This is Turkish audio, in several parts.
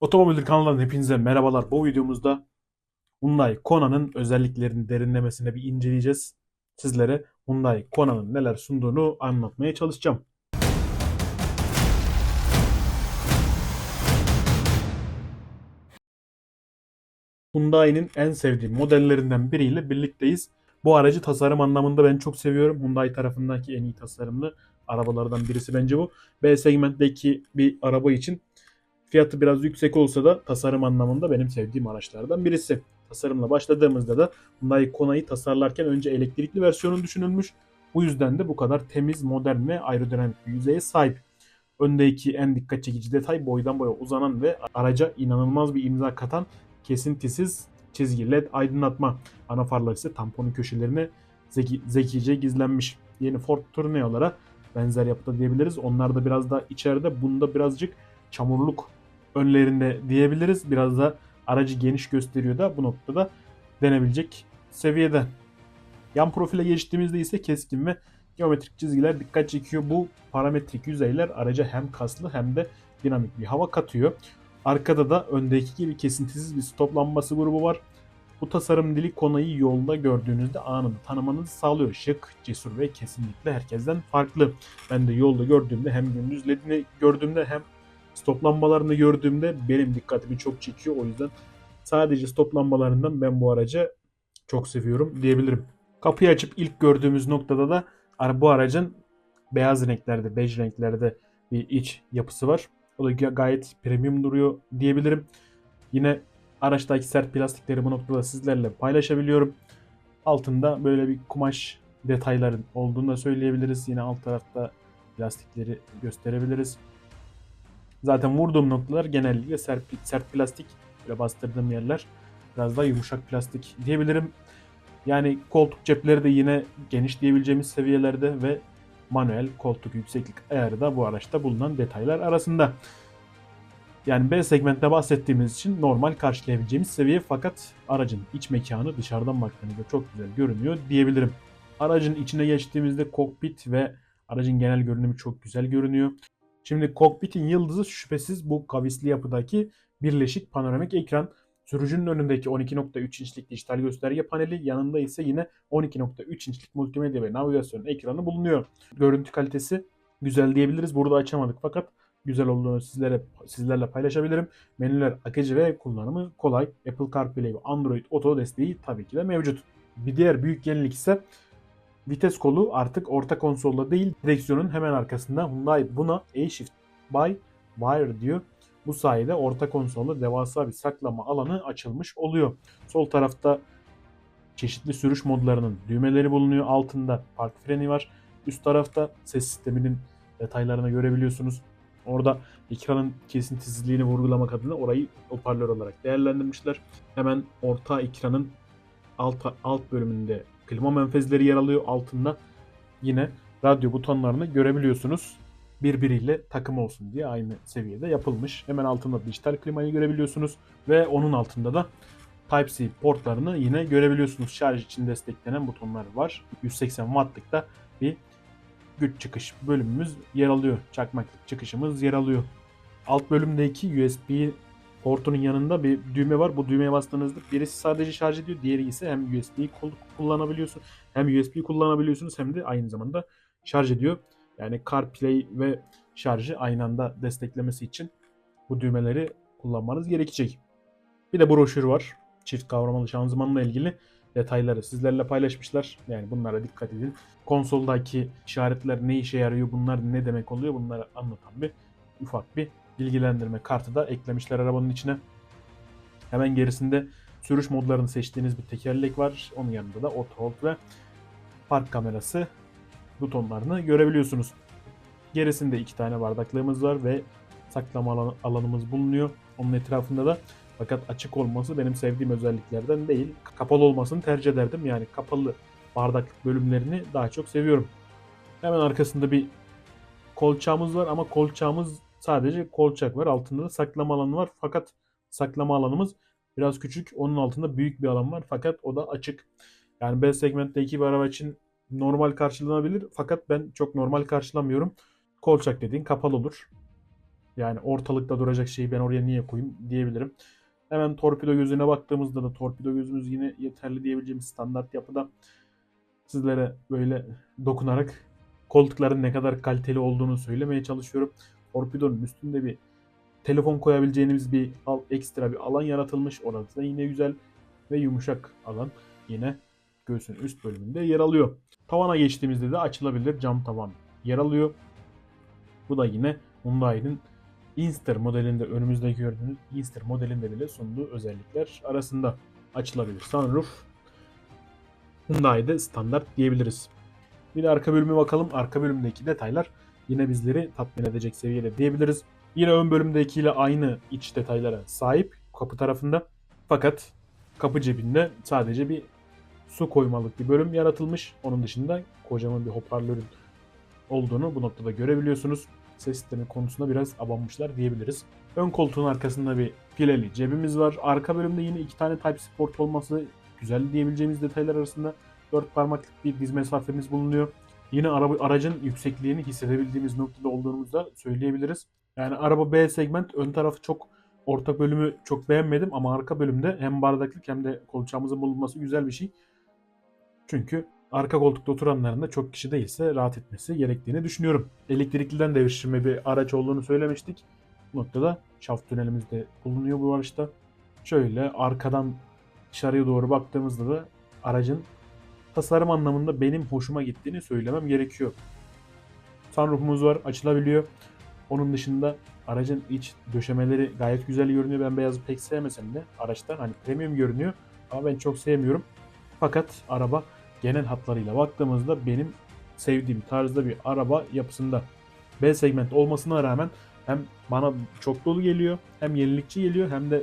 Otomobil kanalından hepinize merhabalar. Bu videomuzda Hyundai Kona'nın özelliklerini derinlemesine bir inceleyeceğiz. Sizlere Hyundai Kona'nın neler sunduğunu anlatmaya çalışacağım. Hyundai'nin en sevdiğim modellerinden biriyle birlikteyiz. Bu aracı tasarım anlamında ben çok seviyorum. Hyundai tarafındaki en iyi tasarımlı arabalardan birisi bence bu. B segmentteki bir araba için Fiyatı biraz yüksek olsa da tasarım anlamında benim sevdiğim araçlardan birisi. Tasarımla başladığımızda da Hyundai Kona'yı tasarlarken önce elektrikli versiyonun düşünülmüş. Bu yüzden de bu kadar temiz, modern ve aerodinamik bir yüzeye sahip. Öndeki en dikkat çekici detay boydan boya uzanan ve araca inanılmaz bir imza katan kesintisiz çizgi led aydınlatma. Ana farlar ise tamponun köşelerine zeki, zekice gizlenmiş. Yeni Ford Tourneo'lara benzer yapıda diyebiliriz. Onlar da biraz daha içeride. Bunda birazcık çamurluk önlerinde diyebiliriz. Biraz da aracı geniş gösteriyor da bu noktada denebilecek seviyede. Yan profile geçtiğimizde ise keskin ve geometrik çizgiler dikkat çekiyor. Bu parametrik yüzeyler araca hem kaslı hem de dinamik bir hava katıyor. Arkada da öndeki gibi kesintisiz bir stop lambası grubu var. Bu tasarım dili Kona'yı yolda gördüğünüzde anında tanımanızı sağlıyor. Şık, cesur ve kesinlikle herkesten farklı. Ben de yolda gördüğümde hem gündüz ledini gördüğümde hem stop lambalarını gördüğümde benim dikkatimi çok çekiyor. O yüzden sadece stop lambalarından ben bu aracı çok seviyorum diyebilirim. Kapıyı açıp ilk gördüğümüz noktada da bu aracın beyaz renklerde, bej renklerde bir iç yapısı var. O da gayet premium duruyor diyebilirim. Yine araçtaki sert plastikleri bu noktada sizlerle paylaşabiliyorum. Altında böyle bir kumaş detayların olduğunu da söyleyebiliriz. Yine alt tarafta plastikleri gösterebiliriz. Zaten vurduğum noktalar genellikle sert, sert plastik. Böyle bastırdığım yerler biraz daha yumuşak plastik diyebilirim. Yani koltuk cepleri de yine geniş diyebileceğimiz seviyelerde ve manuel koltuk yükseklik ayarı da bu araçta bulunan detaylar arasında. Yani B segmentte bahsettiğimiz için normal karşılayabileceğimiz seviye fakat aracın iç mekanı dışarıdan baktığınızda çok güzel görünüyor diyebilirim. Aracın içine geçtiğimizde kokpit ve aracın genel görünümü çok güzel görünüyor. Şimdi kokpitin yıldızı şüphesiz bu kavisli yapıdaki birleşik panoramik ekran. Sürücünün önündeki 12.3 inçlik dijital gösterge paneli yanında ise yine 12.3 inçlik multimedya ve navigasyon ekranı bulunuyor. Görüntü kalitesi güzel diyebiliriz. Burada açamadık fakat güzel olduğunu sizlere sizlerle paylaşabilirim. Menüler akıcı ve kullanımı kolay. Apple CarPlay ve Android Auto desteği tabii ki de mevcut. Bir diğer büyük yenilik ise Vites kolu artık orta konsolda değil direksiyonun hemen arkasında Hyundai buna A-Shift by Wire diyor. Bu sayede orta konsolda devasa bir saklama alanı açılmış oluyor. Sol tarafta çeşitli sürüş modlarının düğmeleri bulunuyor. Altında park freni var. Üst tarafta ses sisteminin detaylarını görebiliyorsunuz. Orada ekranın kesintisizliğini vurgulamak adına orayı hoparlör olarak değerlendirmişler. Hemen orta ekranın alt, alt bölümünde klima menfezleri yer alıyor. Altında yine radyo butonlarını görebiliyorsunuz. Birbiriyle takım olsun diye aynı seviyede yapılmış. Hemen altında dijital klimayı görebiliyorsunuz. Ve onun altında da Type-C portlarını yine görebiliyorsunuz. Şarj için desteklenen butonlar var. 180 wattlık da bir güç çıkış bölümümüz yer alıyor. Çakmaklık çıkışımız yer alıyor. Alt bölümdeki USB portunun yanında bir düğme var. Bu düğmeye bastığınızda birisi sadece şarj ediyor. Diğeri ise hem USB'yi kullanabiliyorsun hem USB kullanabiliyorsunuz hem de aynı zamanda şarj ediyor. Yani CarPlay ve şarjı aynı anda desteklemesi için bu düğmeleri kullanmanız gerekecek. Bir de broşür var. Çift kavramalı şanzımanla ilgili detayları sizlerle paylaşmışlar. Yani bunlara dikkat edin. Konsoldaki işaretler ne işe yarıyor, bunlar ne demek oluyor bunları anlatan bir ufak bir bilgilendirme kartı da eklemişler arabanın içine. Hemen gerisinde sürüş modlarını seçtiğiniz bir tekerlek var. Onun yanında da auto hold ve park kamerası butonlarını görebiliyorsunuz. Gerisinde iki tane bardaklığımız var ve saklama alanımız bulunuyor. Onun etrafında da fakat açık olması benim sevdiğim özelliklerden değil. Kapalı olmasını tercih ederdim. Yani kapalı bardaklık bölümlerini daha çok seviyorum. Hemen arkasında bir kolçağımız var ama kolçağımız Sadece kolçak var. Altında da saklama alanı var. Fakat saklama alanımız biraz küçük. Onun altında büyük bir alan var. Fakat o da açık. Yani B segmentteki bir araba için normal karşılanabilir. Fakat ben çok normal karşılamıyorum. Kolçak dediğin kapalı olur. Yani ortalıkta duracak şeyi ben oraya niye koyayım diyebilirim. Hemen torpido gözüne baktığımızda da torpido gözümüz yine yeterli diyebileceğimiz standart yapıda. Sizlere böyle dokunarak koltukların ne kadar kaliteli olduğunu söylemeye çalışıyorum. Torpidonun üstünde bir telefon koyabileceğiniz bir al, ekstra bir alan yaratılmış. Orası da yine güzel ve yumuşak alan yine göğsün üst bölümünde yer alıyor. Tavana geçtiğimizde de açılabilir cam tavan yer alıyor. Bu da yine Hyundai'nin Inster modelinde önümüzde gördüğünüz Inster modelinde bile sunduğu özellikler arasında açılabilir. Sunroof Hyundai'de standart diyebiliriz. Bir de arka bölüme bakalım. Arka bölümdeki detaylar yine bizleri tatmin edecek seviyede diyebiliriz. Yine ön bölümdekiyle aynı iç detaylara sahip kapı tarafında. Fakat kapı cebinde sadece bir su koymalık bir bölüm yaratılmış. Onun dışında kocaman bir hoparlörün olduğunu bu noktada görebiliyorsunuz. Ses sistemi konusunda biraz abanmışlar diyebiliriz. Ön koltuğun arkasında bir pileli cebimiz var. Arka bölümde yine iki tane Type-C port olması güzel diyebileceğimiz detaylar arasında 4 parmaklık bir diz mesafemiz bulunuyor. Yine araba, aracın yüksekliğini hissedebildiğimiz noktada olduğumuzu da söyleyebiliriz. Yani araba B segment ön tarafı çok orta bölümü çok beğenmedim ama arka bölümde hem bardaklık hem de kolçağımızın bulunması güzel bir şey. Çünkü arka koltukta oturanların da çok kişi değilse rahat etmesi gerektiğini düşünüyorum. Elektrikliden devşirme bir araç olduğunu söylemiştik. Bu noktada şaft tünelimiz de bulunuyor bu araçta. Şöyle arkadan dışarıya doğru baktığımızda da aracın tasarım anlamında benim hoşuma gittiğini söylemem gerekiyor. Sunroofumuz var, açılabiliyor. Onun dışında aracın iç döşemeleri gayet güzel görünüyor. Ben beyazı pek sevmesem de araçta hani premium görünüyor ama ben çok sevmiyorum. Fakat araba genel hatlarıyla baktığımızda benim sevdiğim tarzda bir araba yapısında. B segment olmasına rağmen hem bana çok dolu geliyor hem yenilikçi geliyor hem de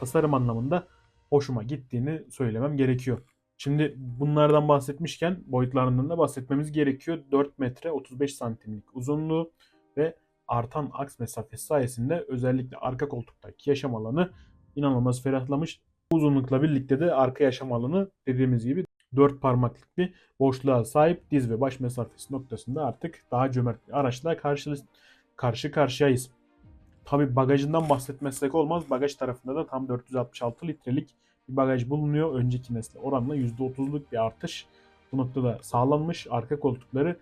tasarım anlamında hoşuma gittiğini söylemem gerekiyor. Şimdi bunlardan bahsetmişken boyutlarından da bahsetmemiz gerekiyor. 4 metre 35 santimlik uzunluğu ve artan aks mesafesi sayesinde özellikle arka koltuktaki yaşam alanı inanılmaz ferahlamış. Uzunlukla birlikte de arka yaşam alanı dediğimiz gibi 4 parmaklık bir boşluğa sahip diz ve baş mesafesi noktasında artık daha cömert bir araçla karşı, karşı karşıyayız. Tabi bagajından bahsetmezsek olmaz. Bagaj tarafında da tam 466 litrelik bir bagaj bulunuyor. Önceki nesle oranla %30'luk bir artış bu noktada sağlanmış. Arka koltukları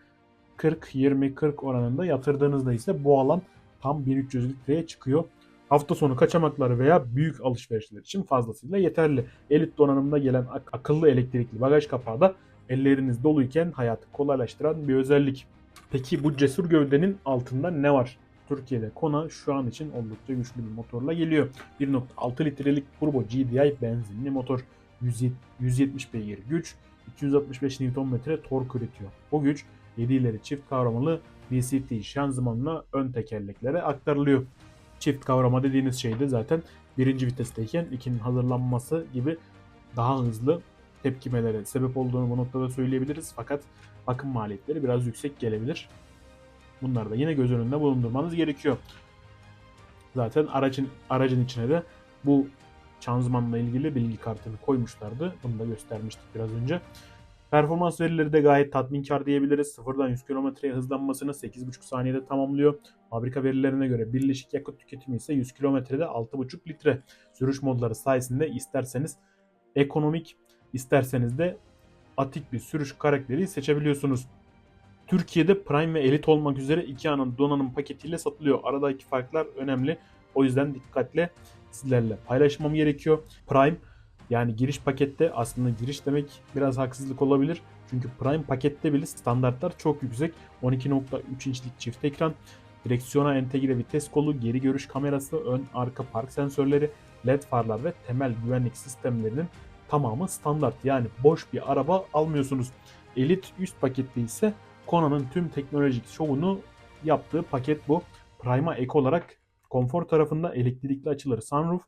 40-20-40 oranında yatırdığınızda ise bu alan tam 1300 litreye çıkıyor. Hafta sonu kaçamakları veya büyük alışverişler için fazlasıyla yeterli. Elit donanımda gelen ak- akıllı elektrikli bagaj kapağı da elleriniz doluyken hayatı kolaylaştıran bir özellik. Peki bu cesur gövdenin altında ne var? Türkiye'de Kona şu an için oldukça güçlü bir motorla geliyor. 1.6 litrelik turbo GDI benzinli motor. 170 beygir güç, 265 Nm tork üretiyor. Bu güç 7 ileri çift kavramalı VCT şanzımanla ön tekerleklere aktarılıyor. Çift kavrama dediğiniz şey de zaten birinci vitesteyken ikinin hazırlanması gibi daha hızlı tepkimelere sebep olduğunu bu noktada söyleyebiliriz. Fakat bakım maliyetleri biraz yüksek gelebilir. Bunları da yine göz önünde bulundurmanız gerekiyor. Zaten aracın aracın içine de bu şanzımanla ilgili bilgi kartını koymuşlardı. Bunu da göstermiştik biraz önce. Performans verileri de gayet tatminkar diyebiliriz. Sıfırdan 100 kilometreye hızlanmasını 8,5 saniyede tamamlıyor. Fabrika verilerine göre birleşik yakıt tüketimi ise 100 kilometrede 6,5 litre. Sürüş modları sayesinde isterseniz ekonomik, isterseniz de atik bir sürüş karakteri seçebiliyorsunuz. Türkiye'de Prime ve Elite olmak üzere iki anın donanım paketiyle satılıyor. Aradaki farklar önemli. O yüzden dikkatle sizlerle paylaşmam gerekiyor. Prime yani giriş pakette aslında giriş demek biraz haksızlık olabilir. Çünkü Prime pakette bile standartlar çok yüksek. 12.3 inçlik çift ekran, direksiyona entegre vites kolu, geri görüş kamerası, ön arka park sensörleri, led farlar ve temel güvenlik sistemlerinin tamamı standart. Yani boş bir araba almıyorsunuz. Elite üst pakette ise Kona'nın tüm teknolojik şovunu yaptığı paket bu. Prime'a ek olarak konfor tarafında elektrikli açılır sunroof,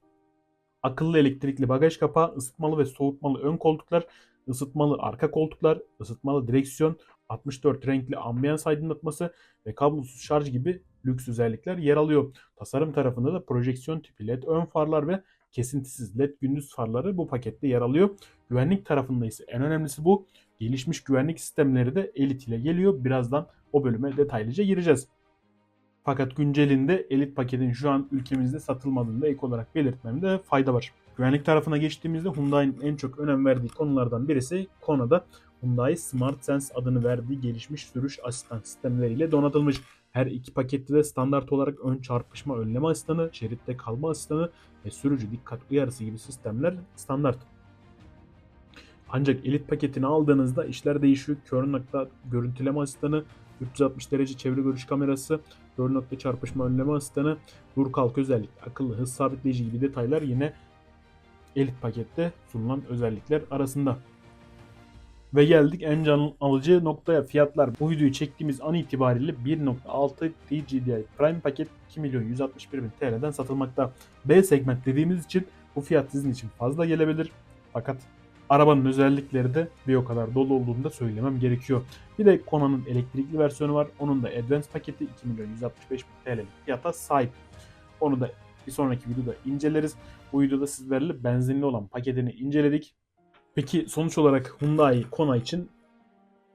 akıllı elektrikli bagaj kapağı, ısıtmalı ve soğutmalı ön koltuklar, ısıtmalı arka koltuklar, ısıtmalı direksiyon, 64 renkli ambiyans aydınlatması ve kablosuz şarj gibi lüks özellikler yer alıyor. Tasarım tarafında da projeksiyon tipi led ön farlar ve kesintisiz led gündüz farları bu pakette yer alıyor. Güvenlik tarafında ise en önemlisi bu. Gelişmiş güvenlik sistemleri de Elite ile geliyor. Birazdan o bölüme detaylıca gireceğiz. Fakat güncelinde elit paketin şu an ülkemizde satılmadığını da ek olarak belirtmemde fayda var. Güvenlik tarafına geçtiğimizde Hyundai'nin en çok önem verdiği konulardan birisi Kona'da Hyundai Smart Sense adını verdiği gelişmiş sürüş asistan sistemleriyle donatılmış. Her iki pakette de standart olarak ön çarpışma önleme asistanı, şeritte kalma asistanı ve sürücü dikkat uyarısı gibi sistemler standart. Ancak elit paketini aldığınızda işler değişiyor. Kör nokta görüntüleme asistanı, 360 derece çevre görüş kamerası, kör nokta çarpışma önleme asistanı, dur kalk özellik, akıllı hız sabitleyici gibi detaylar yine elit pakette sunulan özellikler arasında. Ve geldik en can alıcı noktaya fiyatlar. Bu videoyu çektiğimiz an itibariyle 1.6 DGDI Prime paket 2 milyon 161 bin TL'den satılmakta. B segment dediğimiz için bu fiyat sizin için fazla gelebilir. Fakat arabanın özellikleri de bir o kadar dolu olduğunu da söylemem gerekiyor. Bir de Kona'nın elektrikli versiyonu var. Onun da Advance paketi 2 milyon 165 bin TL'lik fiyata sahip. Onu da bir sonraki videoda inceleriz. Bu videoda sizlerle benzinli olan paketini inceledik. Peki sonuç olarak Hyundai Kona için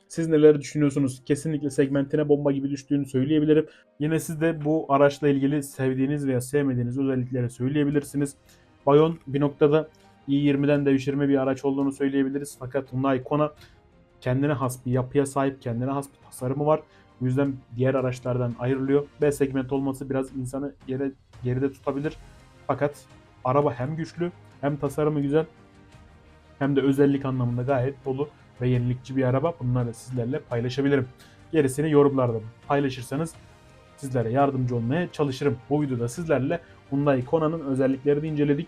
siz neler düşünüyorsunuz? Kesinlikle segmentine bomba gibi düştüğünü söyleyebilirim. Yine siz de bu araçla ilgili sevdiğiniz veya sevmediğiniz özellikleri söyleyebilirsiniz. Bayon bir noktada i20'den devşirme bir araç olduğunu söyleyebiliriz. Fakat Hyundai Kona kendine has bir yapıya sahip, kendine has bir tasarımı var. Bu yüzden diğer araçlardan ayrılıyor. B segment olması biraz insanı yere geride tutabilir. Fakat araba hem güçlü hem tasarımı güzel hem de özellik anlamında gayet dolu ve yenilikçi bir araba. Bunları sizlerle paylaşabilirim. Gerisini yorumlarda paylaşırsanız sizlere yardımcı olmaya çalışırım. Bu videoda sizlerle Hyundai Kona'nın özelliklerini inceledik.